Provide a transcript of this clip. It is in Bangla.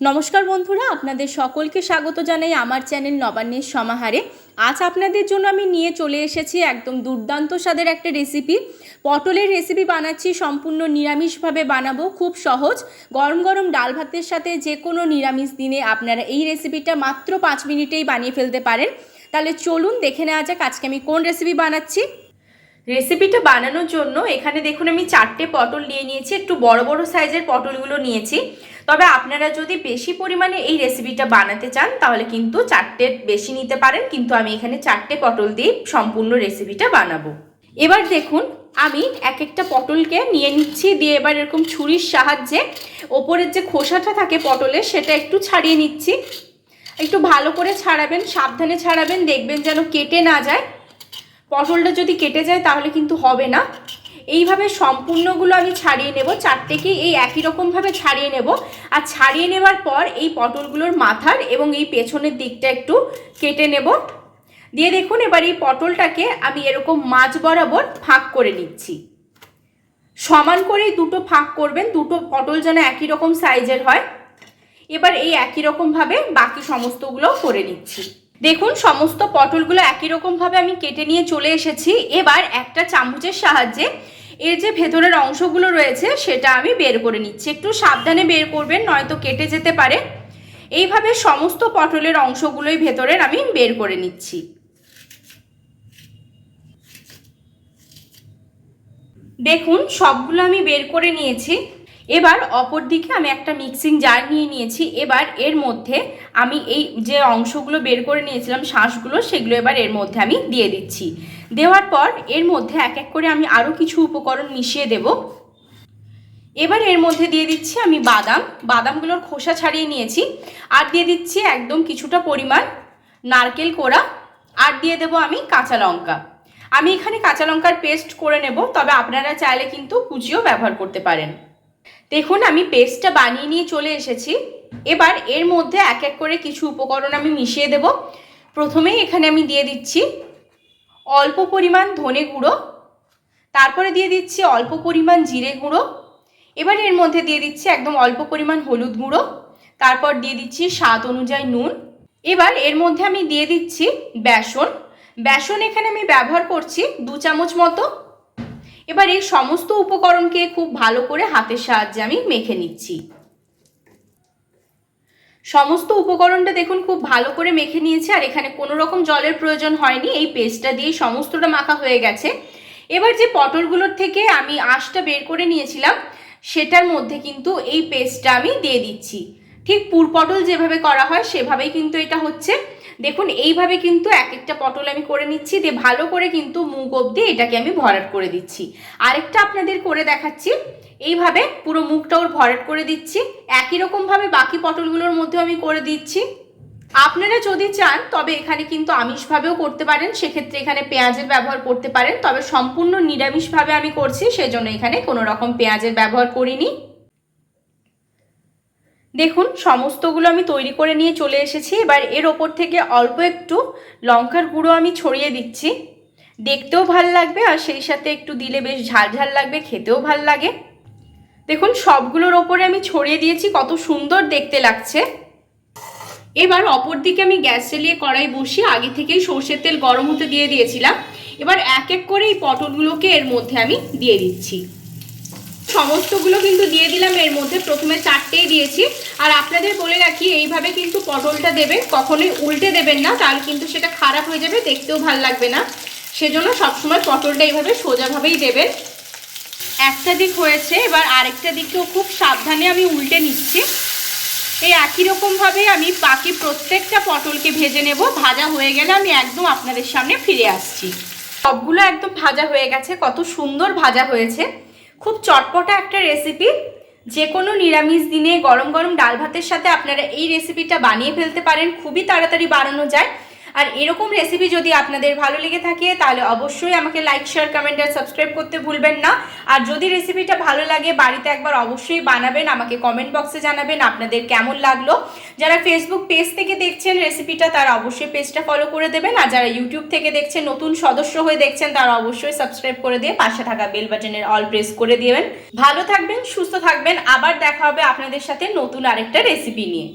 নমস্কার বন্ধুরা, আপনাদের সকলকে স্বাগত জানাই আমার চ্যানেল নবান্নের সমাহারে। আজ আপনাদের জন্য আমি নিয়ে চলে এসেছি একদম দুর্দান্ত স্বাদের একটা রেসিপি পটলের রেসিপি বানাচ্ছি, সম্পূর্ণ নিরামিষভাবে বানাবো, খুব সহজ। গরম গরম ডাল ভাতের সাথে যে কোনো নিরামিষ দিনে আপনারা এই রেসিপিটা মাত্র পাঁচ মিনিটেই বানিয়ে ফেলতে পারেন। তাহলে চলুন দেখে নেওয়া যাক আজকে আমি কোন রেসিপি বানাচ্ছি। রেসিপিটা বানানোর জন্য এখানে দেখুন আমি চারটে পটল নিয়ে নিয়েছি, একটু বড় বড় সাইজের পটলগুলো নিয়েছি। তবে আপনারা যদি বেশি পরিমাণে এই রেসিপিটা বানাতে চান, তাহলে কিন্তু চারটে বেশি নিতে পারেন, কিন্তু আমি এখানে চারটে পটল দিয়ে সম্পূর্ণ রেসিপিটা বানাবো। এবার দেখুন, আমি এক একটা পটলকে নিয়ে নিচ্ছি, দিয়ে এবার এরকম ছুরির সাহায্যে ওপরের যে খোসাটা থাকে পটলের, সেটা একটু ছাড়িয়ে নিচ্ছি। একটু ভালো করে ছাড়াবেন, সাবধানে ছাড়াবেন, দেখবেন যেন কেটে না যায়। পটলটা যদি কেটে যায়, তাহলে কিন্তু হবে না। এইভাবে সম্পূর্ণগুলো আমি ছাড়িয়ে নেব, চারটেকেই এই একই রকমভাবে ছাড়িয়ে নেব। আর ছাড়িয়ে নেবার পর এই পটলগুলোর মাথার এবং এই পেছনের দিকটা একটু কেটে নেব। দিয়ে দেখুন, এবার এই পটলটাকে আমি এরকম মাছ বরাবর ফাঁক করে নিচ্ছি। সমান করেই দুটো ফাঁক করবেন, দুটো পটল যেন একই রকম সাইজের হয়। এবার এই একই রকমভাবে বাকি সমস্তগুলো করে নিচ্ছি। দেখুন, সমস্ত পটলগুলো একই রকমভাবে আমি কেটে নিয়ে চলে এসেছি। এবার একটা চামচের সাহায্যে এর যে ভেতরের অংশগুলো রয়েছে, সেটা আমি বের করে নিচ্ছি। একটু সাবধানে বের করবেন, নয়তো কেটে যেতে পারে। এইভাবে সমস্ত পটলের অংশগুলোই ভেতরের আমি বের করে নিচ্ছি। দেখুন, সবগুলো আমি বের করে নিয়েছি। এবার অপর দিকে আমি একটা মিক্সিং জার নিয়ে নিয়েছি। এবার এর মধ্যে আমি এই যে অংশগুলো বের করে নিয়েছিলাম শাঁসগুলো সেগুলো এবার এর মধ্যে আমি দিয়ে দিচ্ছি। দেওয়ার পর এর মধ্যে এক এক করে আমি আরও কিছু উপকরণ মিশিয়ে দেব। এবার এর মধ্যে দিয়ে দিচ্ছি আমি বাদাম। বাদামগুলোর খোসা ছাড়িয়ে নিয়েছি। আর দিয়ে দিচ্ছি একদম কিছুটা পরিমাণ নারকেল কোড়া। আর দিয়ে দেব আমি কাঁচা লঙ্কা। আমি এখানে কাঁচা লঙ্কার পেস্ট করে নেব, তবে আপনারা চাইলে কিন্তু কুচিও ব্যবহার করতে পারেন। দেখুন, আমি পেস্টটা বানিয়ে নিয়ে চলে এসেছি। এবার এর মধ্যে এক এক করে কিছু উপকরণ আমি মিশিয়ে দেব। প্রথমেই এখানে আমি দিয়ে দিচ্ছি অল্প পরিমাণ ধনে গুঁড়ো, তারপরে দিয়ে দিচ্ছি অল্প পরিমাণ জিরে গুঁড়ো, এবার এর মধ্যে দিয়ে দিচ্ছি একদম অল্প পরিমাণ হলুদ গুঁড়ো, তারপর দিয়ে দিচ্ছি স্বাদ অনুযায়ী নুন। এবার এর মধ্যে আমি দিয়ে দিচ্ছি বেসন। বেসন এখানে আমি ব্যবহার করছি দু চামচ মতো। এবার এই সমস্ত উপকরণকে খুব ভালো করে হাতের সাহায্যে আমি মেখে নিচ্ছি। সমস্ত উপকরণটা দেখুন খুব ভালো করে মেখে নিয়েছি, আর এখানে কোনো রকম জলের প্রয়োজন হয়নি। এই পেস্টটা দিয়ে সমস্তটা মাখা হয়ে গেছে। এবার যে পটলগুলোর থেকে আমি আঁশটা বের করে নিয়েছিলাম, সেটার মধ্যে কিন্তু এই পেস্টটা আমি দিয়ে দিচ্ছি। ঠিক পুর পটল যেভাবে করা হয়, সেভাবেই কিন্তু এটা হচ্ছে। দেখুন, এইভাবে কিন্তু এক একটা পটল আমি করে নিচ্ছি, দিয়ে ভালো করে কিন্তু মুখ অবধি এটাকে আমি ভরাট করে দিচ্ছি। আরেকটা আপনাদের করে দেখাচ্ছি, এইভাবে পুরো মুখটা ওর ভরাট করে দিচ্ছি। একই রকমভাবে বাকি পটলগুলোর মধ্যেও আমি করে দিচ্ছি। আপনারা যদি চান, তবে এখানে কিন্তু আমিষভাবেও করতে পারেন, সেক্ষেত্রে এখানে পেঁয়াজের ব্যবহার করতে পারেন, তবে সম্পূর্ণ নিরামিষভাবে আমি করছি, সেজন্য এখানে কোনো রকম পেঁয়াজের ব্যবহার করিনি। দেখুন, সমস্তগুলো আমি তৈরি করে নিয়ে চলে এসেছি। এবার এর ওপর থেকে অল্প একটু লঙ্কার গুঁড়ো আমি ছড়িয়ে দিচ্ছি। দেখতেও ভালো লাগবে আর সেই সাথে একটু দিলে বেশ ঝাল ঝাল লাগবে, খেতেও ভালো লাগে। দেখুন, সবগুলোর ওপরে আমি ছড়িয়ে দিয়েছি, কত সুন্দর দেখতে লাগছে। এবার অপর দিকে আমি গ্যাস জ্বালিয়ে কড়াই বসিয়ে আগে থেকেই সর্ষের তেল গরম হতে দিয়ে দিয়েছিলাম। এবার এক এক করে এই পটলগুলোকে এর মধ্যে আমি দিয়ে দিচ্ছি। সমস্তগুলো কিন্তু দিয়ে দিলাম, এর মধ্যে প্রথমে চারটেই দিয়েছি। আর আপনাদের বলে রাখি, এইভাবে কিন্তু পটলটা দেবেন, কখনোই উল্টে দেবেন না, তাহলে কিন্তু সেটা খারাপ হয়ে যাবে, দেখতেও ভালো লাগবে না। সেজন্য সবসময় পটলটা এইভাবে সোজাভাবেই দেবেন। একটা দিক হয়েছে, এবার আরেকটা দিকেও খুব সাবধানে আমি উল্টে নিচ্ছি। এই একই রকমভাবে আমি বাকি প্রত্যেকটা পটলকে ভেজে নেব, ভাজা হয়ে গেলে আমি একদম আপনাদের সামনে ফিরে আসছি। সবগুলো একদম ভাজা হয়ে গেছে, কত সুন্দর ভাজা হয়েছে। খুব চটপটা একটা রেসিপি যে কোনো নিরামিষ দিনে গরম গরম ডাল ভাতের সাথে আপনারা এই রেসিপিটা বানিয়ে ফেলতে পারেন। খুবই তাড়াতাড়ি বানানো যায়। আর এরকম রেসিপি যদি আপনাদের ভালো লেগে থাকে, তাহলে অবশ্যই আমাকে লাইক শেয়ার কমেন্ট আর সাবস্ক্রাইব করতে ভুলবেন না। আর যদি রেসিপিটা ভালো লাগে, বাড়িতে একবার অবশ্যই বানাবেন, আমাকে কমেন্ট বক্সে জানাবেন আপনাদের কেমন লাগল। যারা ফেসবুক পেজ থেকে দেখছেন রেসিপিটা তারা অবশ্যই পেজটা ফলো করে দেবেন। আর যারা ইউটিউব থেকে দেখছেন, নতুন সদস্য হয়ে দেখছেন, তারা অবশ্যই সাবস্ক্রাইব করে দিয়ে পাশে থাকা বেল বাটনের অল প্রেস করে দিবেন। ভালো থাকবেন, সুস্থ থাকবেন। আবার দেখা হবে আপনাদের সাথে নতুন আরেকটা রেসিপি নিয়ে।